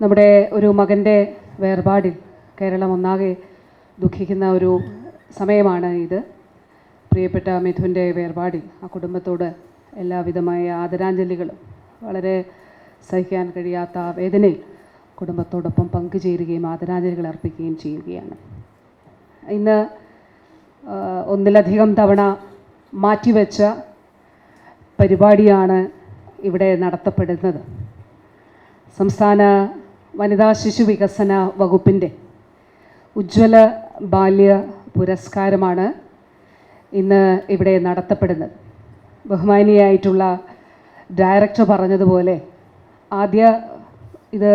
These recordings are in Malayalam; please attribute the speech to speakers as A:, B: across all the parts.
A: നമ്മുടെ ഒരു മകന്റെ വേർപാടിൽ കേരളം ഒന്നാകെ ദുഃഖിക്കുന്ന ഒരു സമയമാണ് ഇത്. പ്രിയപ്പെട്ട മിഥുന്റെ വേർപാടിൽ ആ കുടുംബത്തോട് എല്ലാവിധമായ ആദരാഞ്ജലികളും വളരെ സഹിക്കാൻ കഴിയാത്ത വേദനയിൽ കുടുംബത്തോടൊപ്പം പങ്കുചേരുകയും ആദരാഞ്ജലികൾ അർപ്പിക്കുകയും ചെയ്യുകയാണ്. ഇന്ന് ഒന്നിലധികം തവണ മാറ്റിവെച്ച പരിപാടിയാണ് ഇവിടെ നടത്തപ്പെടുന്നത്. സംസ്ഥാന വനിതാ ശിശു വികസന വകുപ്പിന്റെ ഉജ്ജ്വല ബാല്യ പുരസ്കാരമാണ് ഇന്ന് ഇവിടെ നടത്തപ്പെടുന്നത്. ബഹുമാനിയായിട്ടുള്ള ഡയറക്ടർ പറഞ്ഞതുപോലെ ആദ്യ ഇത്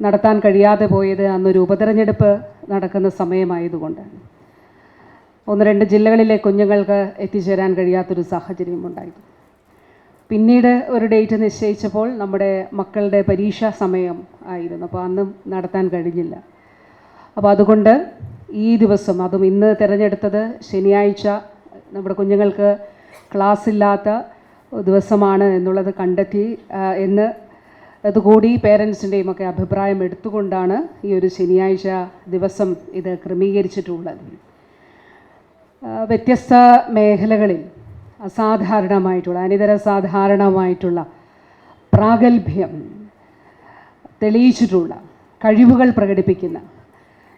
A: നടത്താൻ കഴിയാതെ പോയത് അന്നൊരു ഉപതെരഞ്ഞെടുപ്പ് നടക്കുന്ന സമയമായതുകൊണ്ടാണ് ഒന്ന് രണ്ട് ജില്ലകളിലെ കുഞ്ഞുങ്ങൾക്ക് എത്തിച്ചേരാൻ കഴിയാത്തൊരു സാഹചര്യം ഉണ്ടായിരുന്നു പിന്നീട് ഒരു ഡേറ്റ് നിശ്ചയിച്ചപ്പോൾ നമ്മുടെ മക്കളുടെ പരീക്ഷാ സമയം ആയിരുന്നു. അപ്പോൾ അന്നും നടത്താൻ കഴിഞ്ഞില്ല. അപ്പോൾ അതുകൊണ്ട് ഈ ദിവസം അതും ഇന്ന് തിരഞ്ഞെടുത്തത് ശനിയാഴ്ച നമ്മുടെ കുഞ്ഞുങ്ങൾക്ക് ക്ലാസ് ഇല്ലാത്ത ദിവസമാണ് എന്നുള്ളത് കണ്ടെത്തി എന്ന് അതുകൂടി പേരൻസിന്റെയും ഒക്കെ അഭിപ്രായം എടുത്തുകൊണ്ടാണ് ഈ ഒരു ശനിയാഴ്ച ദിവസം ഇത് ക്രമീകരിച്ചിട്ടുള്ളത്. വ്യത്യസ്ത മേഖലകളിൽ അസാധാരണമായിട്ടുള്ള അനിതര സാധാരണമായിട്ടുള്ള പ്രാഗൽഭ്യം തെളിയിച്ചിട്ടുള്ള കഴിവുകൾ പ്രകടിപ്പിക്കുന്ന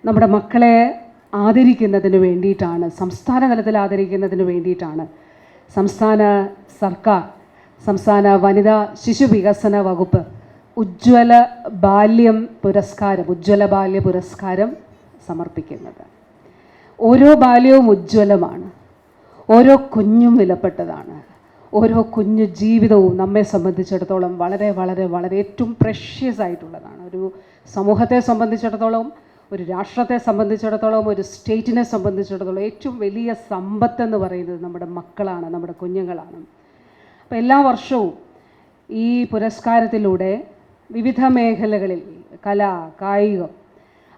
A: നമ്മുടെ മക്കളെ ആദരിക്കുന്നതിന് വേണ്ടിയിട്ടാണ് സംസ്ഥാന തലത്തിൽ ആദരിക്കുന്നതിന് വേണ്ടിയിട്ടാണ് സംസ്ഥാന സർക്കാർ സംസ്ഥാന വനിതാ ശിശു വികസന വകുപ്പ് ഉജ്ജ്വല ബാല്യം പുരസ്കാരം ഉജ്ജ്വല ബാല്യ പുരസ്കാരം സമർപ്പിക്കുന്നത്. ഓരോ ബാല്യവും ഉജ്ജ്വലമാണ്. ഓരോ കുഞ്ഞും വിലപ്പെട്ടതാണ്. ഓരോ കുഞ്ഞു ജീവിതവും നമ്മെ സംബന്ധിച്ചിടത്തോളം വളരെ വളരെ വളരെ ഏറ്റവും പ്രഷ്യസ് ആയിട്ടുള്ളതാണ്. ഒരു സമൂഹത്തെ സംബന്ധിച്ചിടത്തോളം ഒരു രാഷ്ട്രത്തെ സംബന്ധിച്ചിടത്തോളം ഒരു സ്റ്റേറ്റിനെ സംബന്ധിച്ചിടത്തോളം ഏറ്റവും വലിയ സമ്പത്ത് എന്ന് പറയുന്നത് നമ്മുടെ മക്കളാണ് നമ്മുടെ കുഞ്ഞുങ്ങളാണ്. അപ്പോൾ എല്ലാ വർഷവും ഈ പുരസ്കാരത്തിലൂടെ വിവിധ മേഖലകളിൽ കല കായികം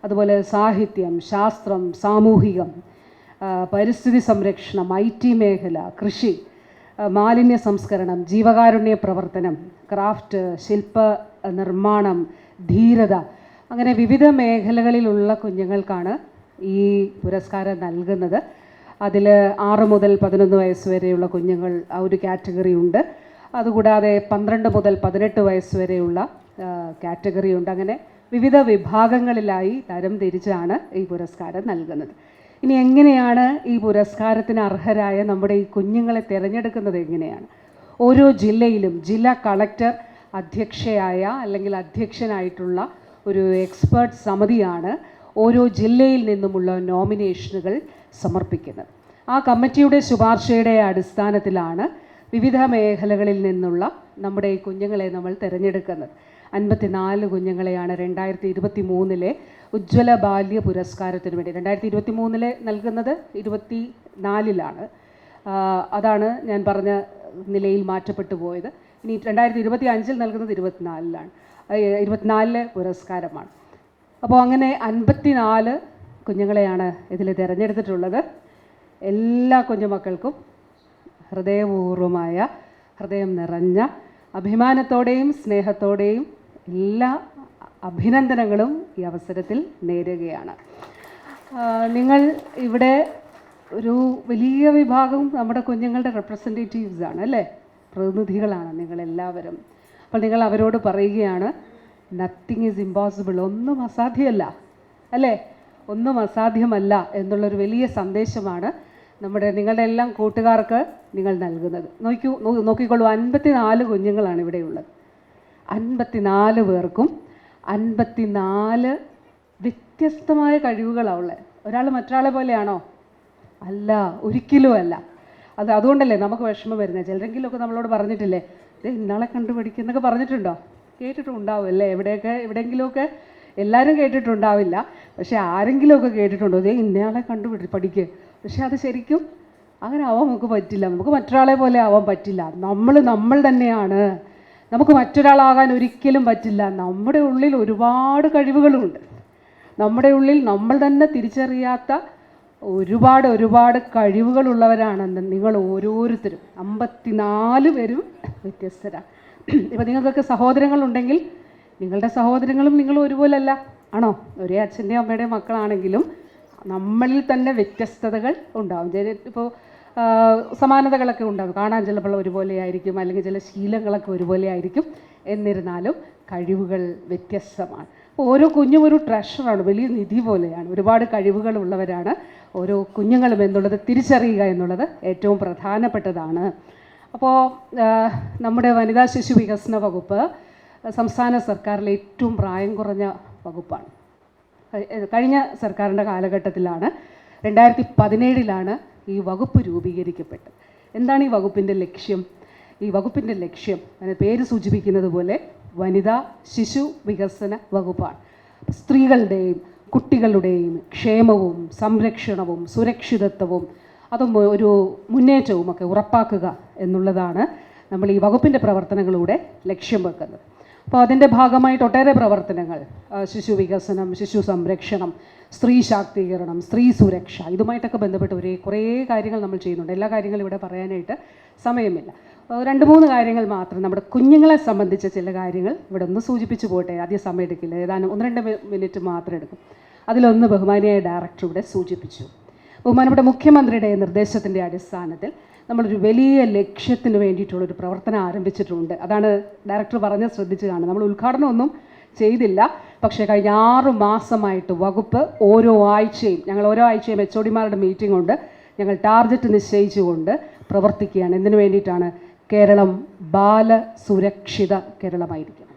A: അതുപോലെ സാഹിത്യം ശാസ്ത്രം സാമൂഹികം പരിസ്ഥിതി സംരക്ഷണം ഐ ടി മേഖല കൃഷി മാലിന്യ സംസ്കരണം ജീവകാരുണ്യ പ്രവർത്തനം ക്രാഫ്റ്റ് ശില്പ നിർമ്മാണം ധീരത അങ്ങനെ വിവിധ മേഖലകളിലുള്ള കുഞ്ഞുങ്ങൾക്കാണ് ഈ പുരസ്കാരം നൽകുന്നത്. അതിൽ ആറ് മുതൽ പതിനൊന്ന് വയസ്സ് വരെയുള്ള കുഞ്ഞുങ്ങൾ ആ ഒരു കാറ്റഗറി ഉണ്ട്. അതുകൂടാതെ പന്ത്രണ്ട് മുതൽ പതിനെട്ട് വയസ്സ് വരെയുള്ള കാറ്റഗറി ഉണ്ട്. അങ്ങനെ വിവിധ വിഭാഗങ്ങളിലായി തരം തിരിച്ചാണ് ഈ പുരസ്കാരം നൽകുന്നത്. ഇനി എങ്ങനെയാണ് ഈ പുരസ്കാരത്തിന് അർഹരായ നമ്മുടെ ഈ കുഞ്ഞുങ്ങളെ തിരഞ്ഞെടുക്കുന്നത് എങ്ങനെയാണ്? ഓരോ ജില്ലയിലും ജില്ലാ കളക്ടർ അധ്യക്ഷയായ അല്ലെങ്കിൽ അധ്യക്ഷനായിട്ടുള്ള ഒരു എക്സ്പേർട്ട് സമിതിയാണ് ഓരോ ജില്ലയിൽ നിന്നുമുള്ള നോമിനേഷനുകൾ സമർപ്പിക്കുന്നത്. ആ കമ്മിറ്റിയുടെ ശുപാർശയുടെ അടിസ്ഥാനത്തിലാണ് വിവിധ മേഖലകളിൽ നിന്നുള്ള നമ്മുടെ ഈ കുഞ്ഞുങ്ങളെ നമ്മൾ തിരഞ്ഞെടുക്കുന്നത്. അൻപത്തിനാല് കുഞ്ഞുങ്ങളെയാണ് രണ്ടായിരത്തി ഇരുപത്തി മൂന്നിലെ ഉജ്ജ്വല ബാല്യ പുരസ്കാരത്തിന് വേണ്ടി രണ്ടായിരത്തി ഇരുപത്തി മൂന്നിലെ നൽകുന്നത് ഇരുപത്തി നാലിലാണ് അതാണ് ഞാൻ പറഞ്ഞ നിലയിൽ മാറ്റപ്പെട്ടു പോയത്. ഇനി രണ്ടായിരത്തി ഇരുപത്തി അഞ്ചിൽ നൽകുന്നത് ഇരുപത്തിനാലിലാണ് ഇരുപത്തിനാലിലെ പുരസ്കാരമാണ്. അപ്പോൾ അങ്ങനെ അൻപത്തിനാല് കുഞ്ഞുങ്ങളെയാണ് ഇതിൽ തിരഞ്ഞെടുത്തിട്ടുള്ളത്. എല്ലാ കുഞ്ഞുമക്കൾക്കും ഹൃദയപൂർവമായ ഹൃദയം നിറഞ്ഞ അഭിമാനത്തോടെയും സ്നേഹത്തോടെയും എല്ലാ അഭിനന്ദനങ്ങളും ഈ അവസരത്തിൽ നേരുകയാണ്. നിങ്ങൾ ഇവിടെ ഒരു വലിയ വിഭാഗം നമ്മുടെ കുഞ്ഞുങ്ങളുടെ റെപ്രസെന്റേറ്റീവ്സ് ആണ് അല്ലേ? പ്രതിനിധികളാണ് നിങ്ങളെല്ലാവരും. അപ്പോൾ നിങ്ങൾ അവരോട് പറയുകയാണ് നത്തിങ് ഈസ് ഇമ്പോസിബിൾ ഒന്നും അസാധ്യമല്ല അല്ലേ? ഒന്നും അസാധ്യമല്ല എന്നുള്ളൊരു വലിയ സന്ദേശമാണ് നമ്മുടെ നിങ്ങളുടെ എല്ലാം കൂട്ടുകാർക്ക് നിങ്ങൾ നൽകുന്നത്. നോക്കൂ നോക്കിക്കൊള്ളൂ നോക്കിക്കോളൂ അൻപത്തിനാല് കുഞ്ഞുങ്ങളാണ് ഇവിടെയുള്ളത്. അൻപത്തിനാല് പേർക്കും അൻപത്തിനാല് വ്യത്യസ്തമായ കഴിവുകളാണ് ഉള്ളത് ഒരാൾ മറ്റൊരാളെ പോലെയാണോ? അല്ല ഒരിക്കലും അല്ല. അത് അതുകൊണ്ടല്ലേ നമുക്ക് വിഷമം വരുന്നത് ചിലരെങ്കിലുമൊക്കെ നമ്മളോട് പറഞ്ഞിട്ടില്ലേ ദേ ഇന്നാളെ കണ്ടു എന്നൊക്കെ പറഞ്ഞിട്ടുണ്ടോ? കേട്ടിട്ടുണ്ടാവും അല്ലേ എവിടെയൊക്കെ എവിടെയെങ്കിലുമൊക്കെ എല്ലാവരും കേട്ടിട്ടുണ്ടാവില്ല. പക്ഷേ ആരെങ്കിലുമൊക്കെ കേട്ടിട്ടുണ്ടോ? ദേ ഇന്നയാളെ കണ്ടുപിടി പഠിക്കുക പക്ഷേ അത് ശരിക്കും അങ്ങനെ ആവാൻ നമുക്ക് പറ്റില്ല. നമുക്ക് മറ്റൊരാളെ പോലെ ആവാൻ പറ്റില്ല. നമ്മൾ നമ്മൾ തന്നെയാണ്. നമുക്ക് മറ്റൊരാളാകാൻ ഒരിക്കലും പറ്റില്ല. നമ്മുടെ ഉള്ളിൽ ഒരുപാട് കഴിവുകളുണ്ട്. നമ്മുടെ ഉള്ളിൽ നമ്മൾ തന്നെ തിരിച്ചറിയാത്ത ഒരുപാട് ഒരുപാട് കഴിവുകളുള്ളവരാണ് നിങ്ങൾ ഓരോരുത്തരും അമ്പത്തിനാല് പേരും വ്യത്യസ്തരാണ് ഇപ്പം നിങ്ങൾക്കൊക്കെ സഹോദരങ്ങളുണ്ടെങ്കിൽ നിങ്ങളുടെ സഹോദരങ്ങളും നിങ്ങൾ ഒരുപോലല്ല. ആണോ? ഒരേ അച്ഛന്റെയും അമ്മയുടെയും മക്കളാണെങ്കിലും നമ്മളിൽ തന്നെ വ്യത്യസ്തതകൾ ഉണ്ടാവും. ഇപ്പോൾ സമാനതകളൊക്കെ ഉണ്ടാവും കാണാൻ ചിലപ്പോൾ ഒരുപോലെ ആയിരിക്കും അല്ലെങ്കിൽ ചില ശീലങ്ങളൊക്കെ ഒരുപോലെ ആയിരിക്കും എന്നിരുന്നാലും കഴിവുകൾ വ്യത്യസ്തമാണ്. ഓരോ കുഞ്ഞും ഒരു ട്രഷറാണ് വലിയ നിധി പോലെയാണ്. ഒരുപാട് കഴിവുകൾ ഉള്ളവരാണ് ഓരോ കുഞ്ഞുങ്ങളും എന്നുള്ളത് തിരിച്ചറിയുക എന്നുള്ളത് ഏറ്റവും പ്രധാനപ്പെട്ടതാണ്. അപ്പോൾ നമ്മുടെ വനിതാ ശിശു വികസന വകുപ്പ് സംസ്ഥാന സർക്കാരിലെ ഏറ്റവും പ്രായം കുറഞ്ഞ വകുപ്പാണ്. കഴിഞ്ഞ സർക്കാരിന്റെ കാലഘട്ടത്തിലാണ് രണ്ടായിരത്തി പതിനേഴിലാണ് ഈ വകുപ്പ് രൂപീകരിക്കപ്പെട്ടത്. എന്താണ് ഈ വകുപ്പിന്റെ ലക്ഷ്യം? ഈ വകുപ്പിന്റെ ലക്ഷ്യം അതിന് പേര് സൂചിപ്പിക്കുന്നത് പോലെ വനിതാ ശിശു വികസന വകുപ്പാണ്. സ്ത്രീകളുടെയും കുട്ടികളുടെയും ക്ഷേമവും സംരക്ഷണവും സുരക്ഷിതത്വവും അതും ഒരു മുന്നേറ്റവും ഒക്കെ ഉറപ്പാക്കുക എന്നുള്ളതാണ് നമ്മൾ ഈ വകുപ്പിന്റെ പ്രവർത്തനങ്ങളിലൂടെ ലക്ഷ്യം വെക്കുന്നത്. അപ്പോൾ അതിന്റെ ഭാഗമായിട്ട് ഒട്ടേറെ പ്രവർത്തനങ്ങൾ ശിശു വികസനം ശിശു സംരക്ഷണം സ്ത്രീ ശാക്തീകരണം സ്ത്രീ സുരക്ഷ ഇതുമായിട്ടൊക്കെ ബന്ധപ്പെട്ട് ഒരേ കുറേ കാര്യങ്ങൾ നമ്മൾ ചെയ്യുന്നുണ്ട്. എല്ലാ കാര്യങ്ങളും ഇവിടെ പറയാനായിട്ട് സമയമില്ല. രണ്ട് മൂന്ന് കാര്യങ്ങൾ മാത്രം നമ്മുടെ കുഞ്ഞുങ്ങളെ സംബന്ധിച്ച ചില കാര്യങ്ങൾ ഇവിടെ ഒന്ന് സൂചിപ്പിച്ചു പോട്ടെ. ആദ്യം സമയം എടുക്കില്ല. ഏതാനും ഒന്ന് രണ്ട് മിനിറ്റ് മാത്രം എടുക്കും. അതിലൊന്ന് ബഹുമാനിയായ ഡയറക്ടർ ഇവിടെ സൂചിപ്പിച്ചു. ബഹുമാനപ്പെട്ട മുഖ്യമന്ത്രിയുടെ നിർദ്ദേശത്തിന്റെ അടിസ്ഥാനത്തിൽ നമ്മളൊരു വലിയ ലക്ഷ്യത്തിന് വേണ്ടിയിട്ടുള്ളൊരു പ്രവർത്തനം ആരംഭിച്ചിട്ടുണ്ട്. അതാണ് ഡയറക്ടർ പറഞ്ഞ് ശ്രദ്ധിച്ചു കാണുന്നത് നമ്മൾ ഉദ്ഘാടനമൊന്നും ചെയ്തില്ല. പക്ഷേ കഴിഞ്ഞ ആറ് മാസമായിട്ട് വകുപ്പ് ഓരോ ആഴ്ചയും ഞങ്ങൾ ഓരോ ആഴ്ചയും എച്ച് ഒടിമാരുടെ മീറ്റിംഗ് ഉണ്ട്. ഞങ്ങൾ ടാർഗറ്റ് നിശ്ചയിച്ചുകൊണ്ട് പ്രവർത്തിക്കുകയാണ്. എന്തിനു വേണ്ടിയിട്ടാണ്? കേരളം ബാല സുരക്ഷിത കേരളമായിരിക്കണം.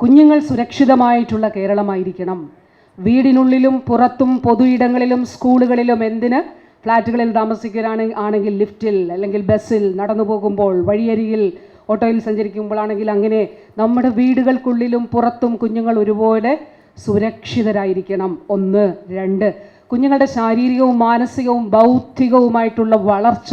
A: കുഞ്ഞുങ്ങൾ സുരക്ഷിതമായിട്ടുള്ള കേരളമായിരിക്കണം. വീടിനുള്ളിലും പുറത്തും പൊതു ഇടങ്ങളിലും സ്കൂളുകളിലും എന്തിന് ഫ്ലാറ്റുകളിൽ താമസിക്കുകയാണ് ആണെങ്കിൽ ലിഫ്റ്റിൽ അല്ലെങ്കിൽ ബസ്സിൽ നടന്നു പോകുമ്പോൾ വഴിയരികിൽ ഓട്ടോയിൽ സഞ്ചരിക്കുമ്പോഴാണെങ്കിൽ അങ്ങനെ നമ്മുടെ വീടുകൾക്കുള്ളിലും പുറത്തും കുഞ്ഞുങ്ങൾ ഒരുപോലെ സുരക്ഷിതരായിരിക്കണം. ഒന്ന് രണ്ട്. കുഞ്ഞുങ്ങളുടെ ശാരീരികവും മാനസികവും ബൗദ്ധികവുമായിട്ടുള്ള വളർച്ച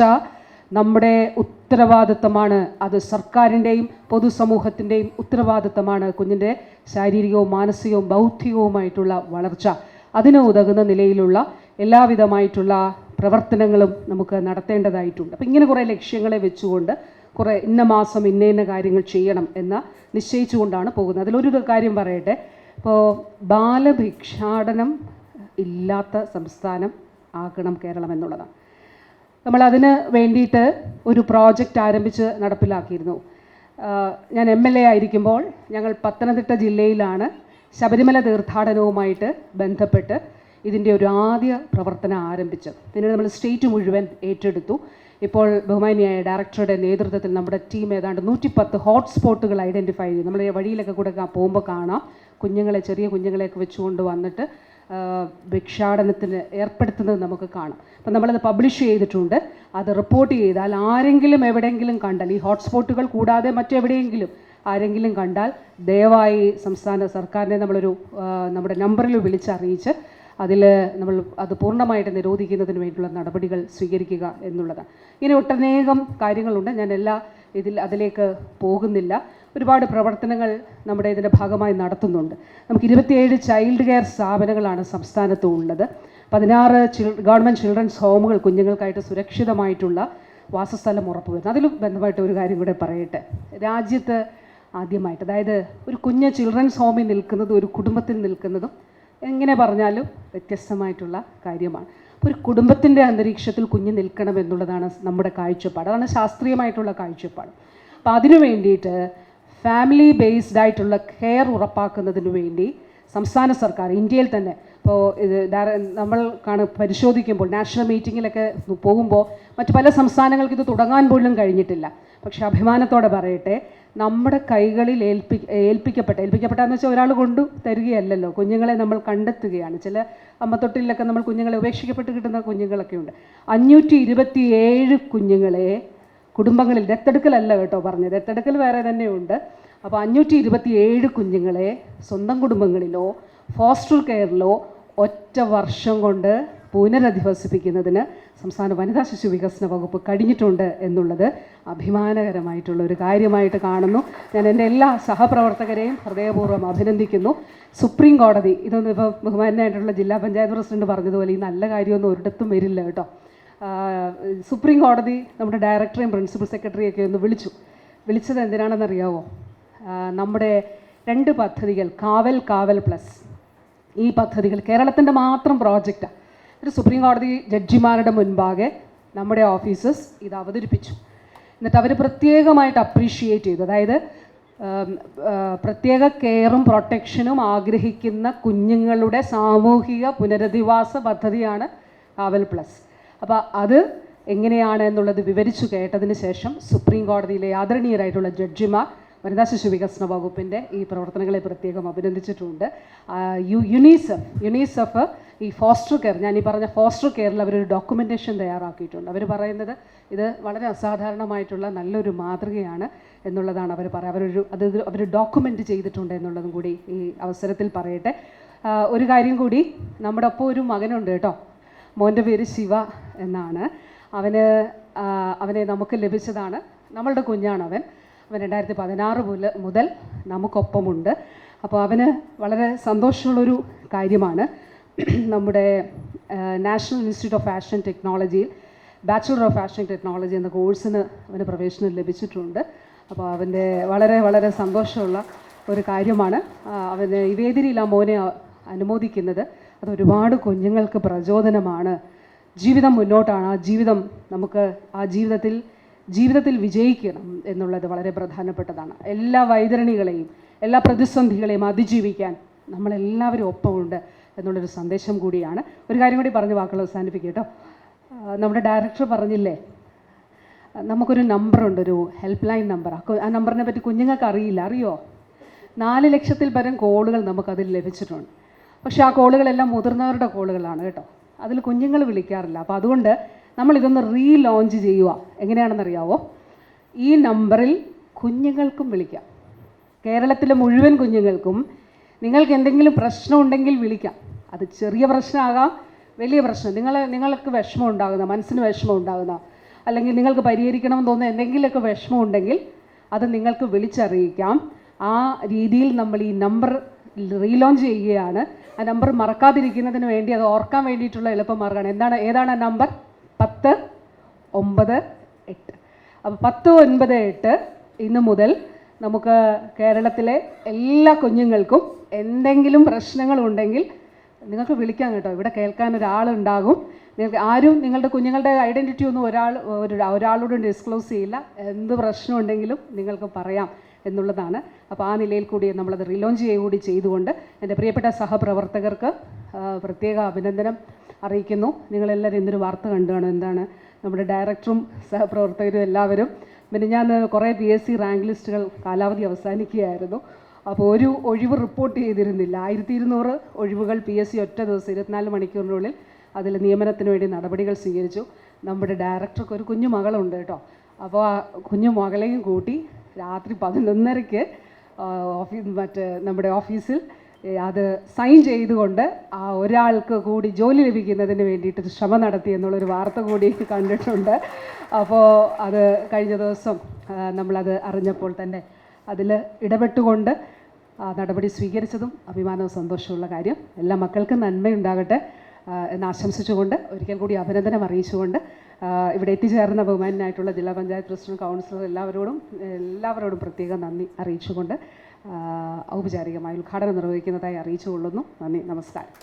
A: നമ്മുടെ ഉത്തരവാദിത്തമാണ്. അത് സർക്കാരിന്റെയും പൊതുസമൂഹത്തിന്റെയും ഉത്തരവാദിത്തമാണ്. കുഞ്ഞിന്റെ ശാരീരികവും മാനസികവും ബൗദ്ധികവുമായിട്ടുള്ള വളർച്ച. അതിന് ഉതകുന്ന നിലയിലുള്ള എല്ലാവിധമായിട്ടുള്ള പ്രവർത്തനങ്ങളും നമുക്ക് നടത്തേണ്ടതായിട്ടുണ്ട്. അപ്പം ഇങ്ങനെ കുറേ ലക്ഷ്യങ്ങളെ വെച്ചുകൊണ്ട് കുറേ ഇന്ന മാസം ഇന്ന ഇന്ന കാര്യങ്ങൾ ചെയ്യണം എന്ന് നിശ്ചയിച്ചുകൊണ്ടാണ് പോകുന്നത്. അതിലൊരു കാര്യം പറയട്ടെ. ഇപ്പോൾ ബാലഭിക്ഷാടനം ഇല്ലാത്ത സംസ്ഥാനം ആക്കണം കേരളം എന്നുള്ളതാണ്. നമ്മൾ അതിന് വേണ്ടിയിട്ട് ഒരു പ്രോജക്റ്റ് ആരംഭിച്ച് നടപ്പിലാക്കിയിരുന്നു. ഞാൻ എം എൽ എ ആയിരിക്കുമ്പോൾ ഞങ്ങൾ പത്തനംതിട്ട ജില്ലയിലാണ് ശബരിമല തീർത്ഥാടനവുമായിട്ട് ബന്ധപ്പെട്ട് ഇതിന്റെ ഒരു ആദ്യ പ്രവർത്തനം ആരംഭിച്ചത്. പിന്നീട് നമ്മൾ സ്റ്റേറ്റ് മുഴുവൻ ഏറ്റെടുത്തു. ഇപ്പോൾ ബഹുമാനിയായ ഡയറക്ടറുടെ നേതൃത്വത്തിൽ നമ്മുടെ ടീം ഏതാണ്ട് നൂറ്റിപ്പത്ത് ഹോട്ട്സ്പോട്ടുകൾ ഐഡന്റിഫൈ ചെയ്തു. നമ്മൾ വഴിയിലൊക്കെ കൂടെ പോകുമ്പോൾ കാണാം. കുഞ്ഞുങ്ങളെ ചെറിയ കുഞ്ഞുങ്ങളെയൊക്കെ വെച്ചുകൊണ്ട് വന്നിട്ട് ഭിക്ഷാടനത്തിന് ഏർപ്പെടുത്തുന്നത് നമുക്ക് കാണാം. അപ്പം നമ്മളത് പബ്ലിഷ് ചെയ്തിട്ടുണ്ട്. അത് റിപ്പോർട്ട് ചെയ്താൽ ആരെങ്കിലും എവിടെയെങ്കിലും കണ്ടാൽ ഈ ഹോട്ട്സ്പോട്ടുകൾ കൂടാതെ മറ്റെവിടെയെങ്കിലും ആരെങ്കിലും കണ്ടാൽ ദയവായി സംസ്ഥാന സർക്കാരിനെ നമ്മളൊരു നമ്മുടെ നമ്പറിൽ വിളിച്ചറിയിച്ച് അതിൽ നമ്മൾ അത് പൂർണമായിട്ട് നിരോധിക്കുന്നതിന് വേണ്ടിയുള്ള നടപടികൾ സ്വീകരിക്കുക എന്നുള്ളത്. ഇങ്ങനെ ഒട്ടനേകം കാര്യങ്ങളുണ്ട്. ഞാൻ എല്ലാ ഇതിൽ അതിലേക്ക് പോകുന്നില്ല. ഒരുപാട് പ്രവർത്തനങ്ങൾ നമ്മുടെ ഇതിന്റെ ഭാഗമായി നടത്തുന്നുണ്ട്. നമുക്ക് ഇരുപത്തിയേഴ് ചൈൽഡ് കെയർ സ്ഥാപനങ്ങളാണ് സംസ്ഥാനത്ത് ഉള്ളത്. പതിനാറ് ചിൽ ഗവൺമെന്റ് ചിൽഡ്രൻസ് ഹോമുകൾ കുഞ്ഞുങ്ങൾക്കായിട്ട് സുരക്ഷിതമായിട്ടുള്ള വാസസ്ഥലം ഉറപ്പുവരുന്നു. അതിലും ബന്ധമായിട്ട് ഒരു കാര്യം കൂടെ പറയട്ടെ. രാജ്യത്ത് ആദ്യമായിട്ട് അതായത് ഒരു കുഞ്ഞ് ചിൽഡ്രൻസ് ഹോമിൽ നിൽക്കുന്നതും ഒരു കുടുംബത്തിൽ നിൽക്കുന്നതും എങ്ങനെ പറഞ്ഞാലും വ്യത്യസ്തമായിട്ടുള്ള കാര്യമാണ്. അപ്പോൾ ഒരു കുടുംബത്തിന്റെ അന്തരീക്ഷത്തിൽ കുഞ്ഞ് നിൽക്കണം എന്നുള്ളതാണ് നമ്മുടെ കാഴ്ചപ്പാട്. അതാണ് ശാസ്ത്രീയമായിട്ടുള്ള കാഴ്ചപ്പാട്. അപ്പോൾ അതിനു വേണ്ടിയിട്ട് ഫാമിലി ബേസ്ഡ് ആയിട്ടുള്ള കെയർ ഉറപ്പാക്കുന്നതിന് വേണ്ടി സംസ്ഥാന സർക്കാർ ഇന്ത്യയിൽ തന്നെ ഇപ്പോൾ ഇത് നമ്മൾ കാണ പരിശോധിക്കുമ്പോൾ നാഷണൽ മീറ്റിങ്ങിലൊക്കെ പോകുമ്പോൾ മറ്റ് പല സംസ്ഥാനങ്ങൾക്ക് ഇത് തുടങ്ങാൻ പോലും കഴിഞ്ഞിട്ടില്ല. പക്ഷെ അഭിമാനത്തോടെ പറയട്ടെ നമ്മുടെ കൈകളിൽ ഏൽപ്പി ഏൽപ്പിക്കപ്പെട്ട ഏൽപ്പിക്കപ്പെട്ടെന്ന് വെച്ചാൽ ഒരാൾ കൊണ്ടു തരികയല്ലല്ലോ. കുഞ്ഞുങ്ങളെ നമ്മൾ കണ്ടെത്തുകയാണ്. ചില അമ്മത്തൊട്ടിലൊക്കെ നമ്മൾ കുഞ്ഞുങ്ങളെ ഉപേക്ഷിക്കപ്പെട്ട് കിട്ടുന്ന കുഞ്ഞുങ്ങളൊക്കെ ഉണ്ട്. അഞ്ഞൂറ്റി ഇരുപത്തി ഏഴ് കുഞ്ഞുങ്ങളെ കുടുംബങ്ങളിൽ ദത്തെടുക്കലല്ല കേട്ടോ പറഞ്ഞത്. ദത്തെടുക്കൽ വേറെ തന്നെയുണ്ട്. അപ്പോൾ അഞ്ഞൂറ്റി ഇരുപത്തി ഏഴ് കുഞ്ഞുങ്ങളെ സ്വന്തം കുടുംബങ്ങളിലോ ഫോസ്റ്റർ കെയറിലോ ഒറ്റ വർഷം കൊണ്ട് പുനരധിവസിപ്പിക്കുന്നതിന് സംസ്ഥാന വനിതാ ശിശു വികസന വകുപ്പ് കഴിഞ്ഞിട്ടുണ്ട് എന്നുള്ളത് അഭിമാനകരമായിട്ടുള്ള ഒരു കാര്യമായിട്ട് കാണുന്നു. ഞാൻ എന്റെ എല്ലാ സഹപ്രവർത്തകരെയും ഹൃദയപൂർവം അഭിനന്ദിക്കുന്നു. സുപ്രീം കോടതി ഇതൊന്നും ഇപ്പോൾ ബഹുമാനായിട്ടുള്ള ജില്ലാ പഞ്ചായത്ത് പ്രസിഡന്റ് പറഞ്ഞതുപോലെ ഈ നല്ല കാര്യമൊന്നും ഒരിടത്തും വരില്ല കേട്ടോ. സുപ്രീം കോടതി നമ്മുടെ ഡയറക്ടറെയും പ്രിൻസിപ്പൽ സെക്രട്ടറിയൊക്കെ ഒന്ന് വിളിച്ചു. വിളിച്ചത് എന്തിനാണെന്നറിയാവോ? നമ്മുടെ രണ്ട് പദ്ധതികൾ കാവൽ കാവൽ പ്ലസ്. ഈ പദ്ധതികൾ കേരളത്തിന്റെ മാത്രം പ്രോജക്റ്റാണ് ഒരു സുപ്രീം കോടതി ജഡ്ജിമാരുടെ മുൻപാകെ നമ്മുടെ ഓഫീസേഴ്സ് ഇത് അവതരിപ്പിച്ചു. എന്നിട്ട് അവർ പ്രത്യേകമായിട്ട് അപ്രീഷിയേറ്റ് ചെയ്തു. അതായത് പ്രത്യേക കെയറും പ്രൊട്ടക്ഷനും ആഗ്രഹിക്കുന്ന കുഞ്ഞുങ്ങളുടെ സാമൂഹിക പുനരധിവാസ പദ്ധതിയാണ് കാവൽ പ്ലസ് അപ്പോൾ അത് എങ്ങനെയാണ് എന്നുള്ളത് വിവരിച്ചു കേട്ടതിന് ശേഷം സുപ്രീം കോടതിയിലെ ആദരണീയരായിട്ടുള്ള ജഡ്ജിമാർ വനിതാ ശിശു വികസന വകുപ്പിന്റെ ഈ പ്രവർത്തനങ്ങളെ പ്രത്യേകം അഭിനന്ദിച്ചിട്ടുണ്ട്. യു യുനീസെഫ് യുനീസെഫ് ഈ ഫോസ്റ്റർ കെയർ ഞാൻ ഈ പറഞ്ഞ ഫോസ്റ്റർ കെയറിൽ അവരൊരു ഡോക്യുമെന്റേഷൻ തയ്യാറാക്കിയിട്ടുണ്ട്. അവർ പറയുന്നത് ഇത് വളരെ അസാധാരണമായിട്ടുള്ള നല്ലൊരു മാതൃകയാണ് എന്നുള്ളതാണ് അവർ പറയുക. അവരൊരു അത് അവർ ഡോക്യുമെന്റ് ചെയ്തിട്ടുണ്ട് എന്നുള്ളതും കൂടി ഈ അവസരത്തിൽ പറയട്ടെ. ഒരു കാര്യം കൂടി നമ്മുടെ ഒപ്പം ഒരു മകനുണ്ട് കേട്ടോ. മോന്റെ പേര് ശിവ എന്നാണ്. അവന് അവനെ നമുക്ക് ലഭിച്ചതാണ്. നമ്മളുടെ കുഞ്ഞാണ് അവൻ രണ്ടായിരത്തി പതിനാറ് മുതൽ നമുക്കൊപ്പമുണ്ട്. അപ്പോൾ അവന് വളരെ സന്തോഷമുള്ളൊരു കാര്യമാണ്. നമ്മുടെ നാഷണൽ ഇൻസ്റ്റിറ്റ്യൂട്ട് ഓഫ് ഫാഷൻ ടെക്നോളജിയിൽ ബാച്ചുലർ ഓഫ് ഫാഷൻ ടെക്നോളജി എന്ന കോഴ്സിന് അവന് പ്രവേശനം ലഭിച്ചിട്ടുണ്ട്. അപ്പോൾ അവന്റെ വളരെ വളരെ സന്തോഷമുള്ള ഒരു കാര്യമാണ്. അവന് ഈ വേദിയിൽ ആ മോനെ അനുമോദിക്കുന്നത്. അത് ഒരുപാട് കുഞ്ഞുങ്ങൾക്ക് പ്രചോദനമാണ്. ജീവിതം മുന്നോട്ടാണ്. ആ ജീവിതം നമുക്ക് ആ ജീവിതത്തിൽ ജീവിതത്തിൽ വിജയിക്കണം എന്നുള്ളത് വളരെ പ്രധാനപ്പെട്ടതാണ്. എല്ലാ വൈതരണികളെയും എല്ലാ പ്രതിസന്ധികളെയും അതിജീവിക്കാൻ നമ്മളെല്ലാവരും ഒപ്പമുണ്ട് എന്നുള്ളൊരു സന്ദേശം കൂടിയാണ്. ഒരു കാര്യം കൂടി പറഞ്ഞ് വാക്കുകൾ അവസാനിപ്പിക്കുക കേട്ടോ. നമ്മുടെ ഡയറക്ടർ പറഞ്ഞില്ലേ നമുക്കൊരു നമ്പറുണ്ട് ഒരു ഹെൽപ്പ് ലൈൻ നമ്പർ ആ നമ്പറിനെ പറ്റി കുഞ്ഞുങ്ങൾക്ക് അറിയില്ല അറിയോ? നാല് ലക്ഷത്തിൽ പരം കോളുകൾ നമുക്കതിൽ ലഭിച്ചിട്ടുണ്ട്. പക്ഷേ ആ കോളുകളെല്ലാം മുതിർന്നവരുടെ കോളുകളാണ് കേട്ടോ. അതിൽ കുഞ്ഞുങ്ങൾ വിളിക്കാറില്ല. അപ്പോൾ അതുകൊണ്ട് നമ്മൾ ഇതൊന്ന് റീ ലോഞ്ച് ചെയ്യുക. എങ്ങനെയാണെന്നറിയാവോ? ഈ നമ്പറിൽ കുഞ്ഞുങ്ങൾക്കും വിളിക്കാം. കേരളത്തിലെ മുഴുവൻ കുഞ്ഞുങ്ങൾക്കും നിങ്ങൾക്ക് എന്തെങ്കിലും പ്രശ്നമുണ്ടെങ്കിൽ വിളിക്കാം. അത് ചെറിയ പ്രശ്നമാകാം വലിയ പ്രശ്നം. നിങ്ങൾ നിങ്ങൾക്ക് വിഷമം ഉണ്ടാകുന്ന മനസ്സിന് വിഷമം ഉണ്ടാകുന്ന അല്ലെങ്കിൽ നിങ്ങൾക്ക് പരിഹരിക്കണമെന്ന് തോന്നുന്ന എന്തെങ്കിലുമൊക്കെ വിഷമം ഉണ്ടെങ്കിൽ അത് നിങ്ങൾക്ക് വിളിച്ചറിയിക്കാം. ആ രീതിയിൽ നമ്മൾ ഈ നമ്പർ റീലോഞ്ച് ചെയ്യുകയാണ്. ആ നമ്പർ മറക്കാതിരിക്കുന്നതിന് വേണ്ടി അത് ഓർക്കാൻ വേണ്ടിയിട്ടുള്ള എളുപ്പമാർഗമാണ് എന്താണ് ഏതാണ് ആ നമ്പർ പത്ത് ഒമ്പത് എട്ട്. അപ്പോൾ പത്ത് ഒൻപത് എട്ട് ഇന്ന് മുതൽ നമുക്ക് കേരളത്തിലെ എല്ലാ കുഞ്ഞുങ്ങൾക്കും എന്തെങ്കിലും പ്രശ്നങ്ങളുണ്ടെങ്കിൽ നിങ്ങൾക്ക് വിളിക്കാം കേട്ടോ. ഇവിടെ കേൾക്കാൻ ഒരാളുണ്ടാകും. നിങ്ങൾക്ക് ആരും നിങ്ങളുടെ കുഞ്ഞുങ്ങളുടെ ഐഡന്റിറ്റി ഒന്നും ഒരാൾ ഒരു ഒരാളോടും ഡിസ്ക്ലോസ് ചെയ്യില്ല. എന്ത് പ്രശ്നമുണ്ടെങ്കിലും നിങ്ങൾക്ക് പറയാം എന്നുള്ളതാണ്. അപ്പോൾ ആ നിലയിൽ കൂടി നമ്മളത് റിലോഞ്ച് ചെയ്യുകൂടി ചെയ്തുകൊണ്ട് എന്റെ പ്രിയപ്പെട്ട സഹപ്രവർത്തകർക്ക് പ്രത്യേക അഭിനന്ദനം. അറിയിക്കുന്നു. നിങ്ങളെല്ലാവരും ഇന്നൊരു വാർത്ത കണ്ടാണ് എന്താണ് നമ്മുടെ ഡയറക്ടറും സഹപ്രവർത്തകരും എല്ലാവരും? പിന്നെ ഞാൻ കുറേ പി എസ് സി റാങ്ക് ലിസ്റ്റുകൾ കാലാവധി അവസാനിക്കുകയായിരുന്നു. അപ്പോൾ ഒരു ഒഴിവ് റിപ്പോർട്ട് ചെയ്തിരുന്നില്ല. ആയിരത്തി ഇരുന്നൂറ് ഒഴിവുകൾ പി എസ് സി ഒറ്റ ദിവസം ഇരുപത്തിനാല് മണിക്കൂറിനുള്ളിൽ അതിൽ നിയമനത്തിന് വേണ്ടി നടപടികൾ സ്വീകരിച്ചു. നമ്മുടെ ഡയറക്ടർക്ക് ഒരു കുഞ്ഞു മകളുണ്ട് കേട്ടോ. അപ്പോൾ ആ കുഞ്ഞു മകളെയും കൂട്ടി രാത്രി പതിനൊന്നരയ്ക്ക് ഓഫീസ് മറ്റേ നമ്മുടെ ഓഫീസിൽ അത് സൈൻ ചെയ്തുകൊണ്ട് ആ ഒരാൾക്ക് കൂടി ജോലി ലഭിക്കുന്നതിന് വേണ്ടിയിട്ട് ശ്രമം നടത്തി എന്നുള്ളൊരു വാർത്ത കൂടി കണ്ടിട്ടുണ്ട്. അപ്പോൾ അത് കഴിഞ്ഞ ദിവസം നമ്മളത് അറിഞ്ഞപ്പോൾ തന്നെ അതിൽ ഇടപെട്ടുകൊണ്ട് നടപടി സ്വീകരിച്ചതും അഭിമാനവും സന്തോഷമുള്ള കാര്യം. എല്ലാ മക്കൾക്കും നന്മയുണ്ടാകട്ടെ എന്ന് ആശംസിച്ചുകൊണ്ട് ഒരിക്കൽ കൂടി അഭിനന്ദനം അറിയിച്ചുകൊണ്ട് ഇവിടെ എത്തിച്ചേർന്ന ബഹുമാനായിട്ടുള്ള ജില്ലാ പഞ്ചായത്ത് പ്രസിഡന്റ് കൗൺസിലർ എല്ലാവരോടും എല്ലാവരോടും പ്രത്യേകം നന്ദി അറിയിച്ചുകൊണ്ട് ഔപചാരികമായി ഉദ്ഘാടനം നിർവഹിക്കുന്നതായി അറിയിച്ചുകൊള്ളുന്നു. നന്ദി നമസ്കാരം.